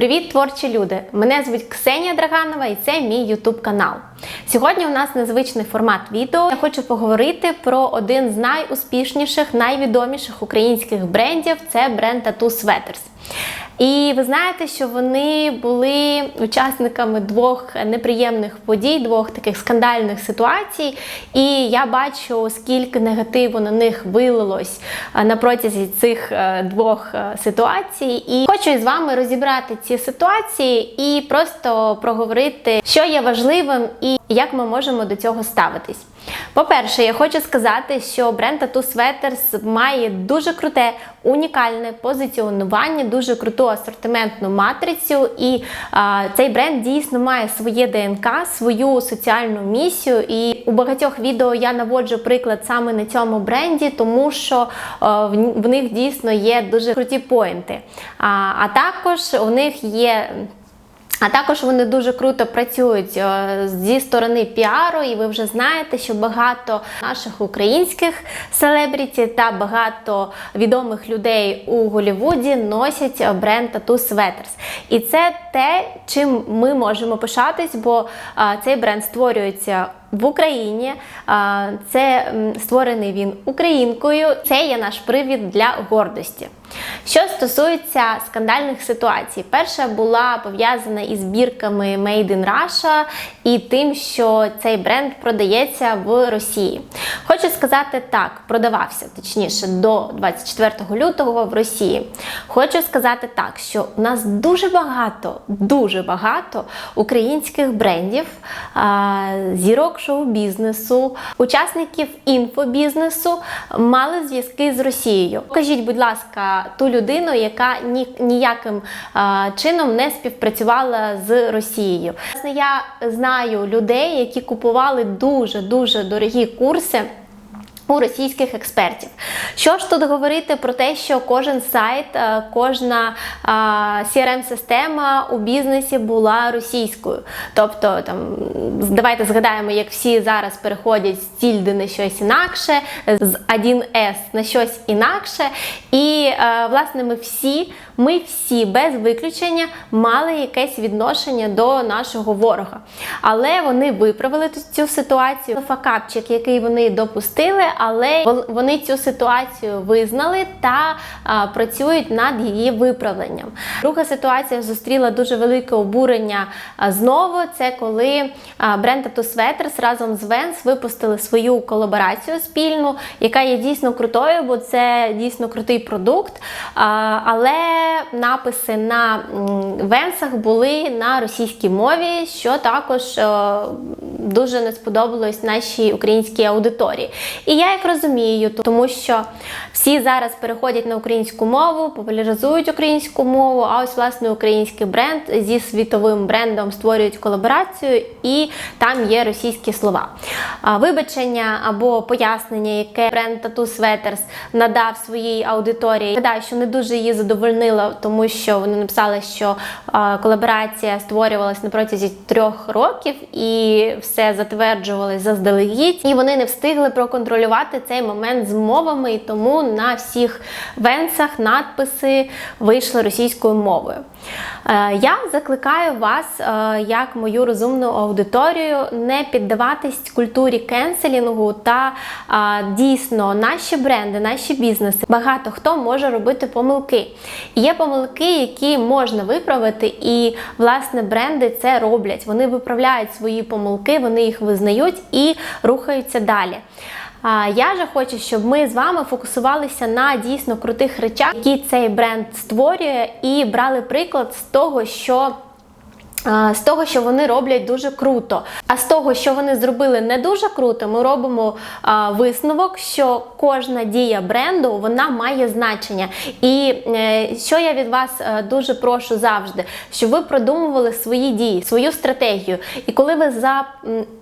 Привіт, творчі люди! Мене звуть Ксенія Драганова і це мій ютуб канал. Сьогодні у нас незвичний формат відео. Я хочу поговорити про один з найуспішніших, найвідоміших українських брендів це бренд Tattoo Sweaters. І ви знаєте, що вони були учасниками двох неприємних подій, двох таких скандальних ситуацій. І я бачу, скільки негативу на них вилилось на протязі цих е, двох е, ситуацій. І хочу із вами розібрати ці ситуації і просто проговорити, що є важливим і як ми можемо до цього ставитись. По-перше, я хочу сказати, що бренд Tattoo Sweaters має дуже круте, унікальне позиціонування, дуже круту асортиментну матрицю. І а, цей бренд дійсно має своє ДНК, свою соціальну місію. І у багатьох відео я наводжу приклад саме на цьому бренді, тому що а, в, в них дійсно є дуже круті поінти. А, а також у них є. А також вони дуже круто працюють е, зі сторони піару, і ви вже знаєте, що багато наших українських селебріті та багато відомих людей у Голлівуді носять бренд Tattoo Sweaters. І це те, чим ми можемо пишатись, бо е, цей бренд створюється. В Україні це створений він українкою. Це є наш привід для гордості. Що стосується скандальних ситуацій, перша була пов'язана із збірками Made in Russia і тим, що цей бренд продається в Росії. Хочу сказати так, продавався точніше до 24 лютого в Росії. Хочу сказати так, що у нас дуже багато, дуже багато українських брендів, зірок шоу-бізнесу, учасників інфобізнесу мали зв'язки з Росією. Покажіть, будь ласка, ту людину, яка ні, ніяким чином не співпрацювала з Росією. Власне, я знаю людей, які купували дуже дуже дорогі курси. У російських експертів. Що ж тут говорити про те, що кожен сайт, е, кожна CRM-система у бізнесі була російською. Тобто, там давайте згадаємо, як всі зараз переходять з тільди на щось інакше, з 1С на щось інакше. І е, власне ми всі, ми всі без виключення мали якесь відношення до нашого ворога. Але вони виправили цю ситуацію. Факапчик, який вони допустили але вони цю ситуацію визнали та а, працюють над її виправленням. Друга ситуація зустріла дуже велике обурення а, знову. Це коли а, бренд Sweaters разом з Vans випустили свою колаборацію спільну, яка є дійсно крутою, бо це дійсно крутий продукт. А, але написи на Венсах були на російській мові, що також а, дуже не сподобалось нашій українській аудиторії. І я як розумію, тому що всі зараз переходять на українську мову, популяризують українську мову, а ось власне український бренд зі світовим брендом створюють колаборацію, і там є російські слова. Вибачення або пояснення, яке бренд Tattoo Sweaters надав своїй аудиторії, гадаю, що не дуже її задовольнило, тому що вони написали, що колаборація створювалась на протязі трьох років і все затверджувалось заздалегідь, і вони не встигли проконтролювати цей момент з мовами, і тому на всіх венсах надписи вийшли російською мовою. Е, я закликаю вас, е, як мою розумну аудиторію, не піддаватись культурі кенселінгу та е, дійсно наші бренди, наші бізнеси. Багато хто може робити помилки. Є помилки, які можна виправити, і власне бренди це роблять. Вони виправляють свої помилки, вони їх визнають і рухаються далі. Я же хочу, щоб ми з вами фокусувалися на дійсно крутих речах, які цей бренд створює, і брали приклад з того, що з того, що вони роблять дуже круто. А з того, що вони зробили не дуже круто, ми робимо а, висновок, що кожна дія бренду вона має значення. І е, що я від вас е, дуже прошу завжди, щоб ви продумували свої дії, свою стратегію. І коли ви за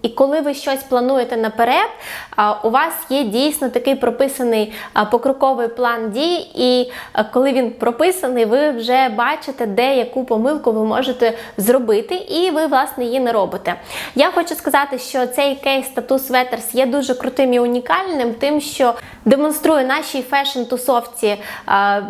і коли ви щось плануєте наперед, а, у вас є дійсно такий прописаний покроковий план дій, і а, коли він прописаний, ви вже бачите, де яку помилку ви можете зробити робити, і ви, власне, її не робите. Я хочу сказати, що цей кейс Tattoo Sweaters є дуже крутим і унікальним, тим, що демонструю нашій фешн-тусовці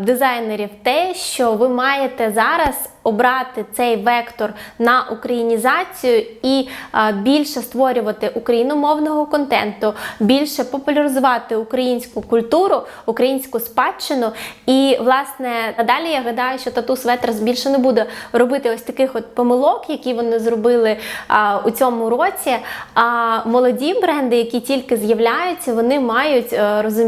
дизайнерів те, що ви маєте зараз обрати цей вектор на українізацію і більше створювати україномовного контенту, більше популяризувати українську культуру, українську спадщину. І власне надалі я гадаю, що тату Светерс більше не буде робити ось таких от помилок, які вони зробили а, у цьому році. А молоді бренди, які тільки з'являються, вони мають е, розуміти,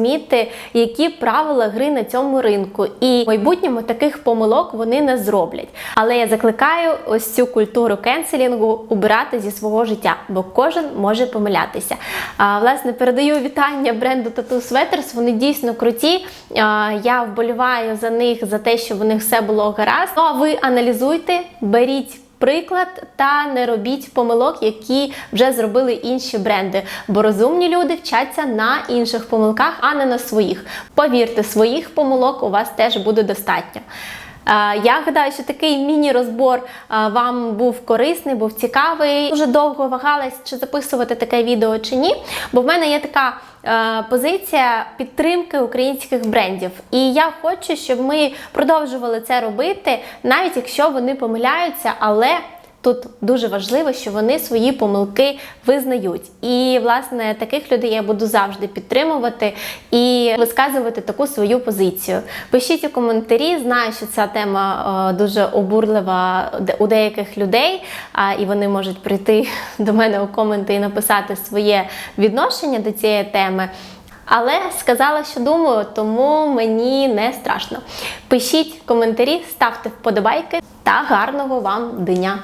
які правила гри на цьому ринку. І в майбутньому таких помилок вони не зроблять. Але я закликаю ось цю культуру кенселінгу убирати зі свого життя, бо кожен може помилятися. А, власне, передаю вітання бренду Tattoo Sweaters. Вони дійсно круті. А, я вболіваю за них за те, щоб у них все було гаразд. Ну а ви аналізуйте, беріть. Приклад та не робіть помилок, які вже зробили інші бренди, бо розумні люди вчаться на інших помилках, а не на своїх. Повірте, своїх помилок у вас теж буде достатньо. Е, Я гадаю, що такий міні-розбор е, вам був корисний, був цікавий. Дуже довго вагалась, чи записувати таке відео чи ні. Бо в мене є така е, позиція підтримки українських брендів. І я хочу, щоб ми продовжували це робити, навіть якщо вони помиляються, але. Тут дуже важливо, що вони свої помилки визнають. І, власне, таких людей я буду завжди підтримувати і висказувати таку свою позицію. Пишіть у коментарі, знаю, що ця тема е, дуже обурлива у деяких людей, а, і вони можуть прийти до мене у коменти і написати своє відношення до цієї теми. Але сказала, що думаю, тому мені не страшно. Пишіть коментарі, ставте вподобайки та гарного вам дня!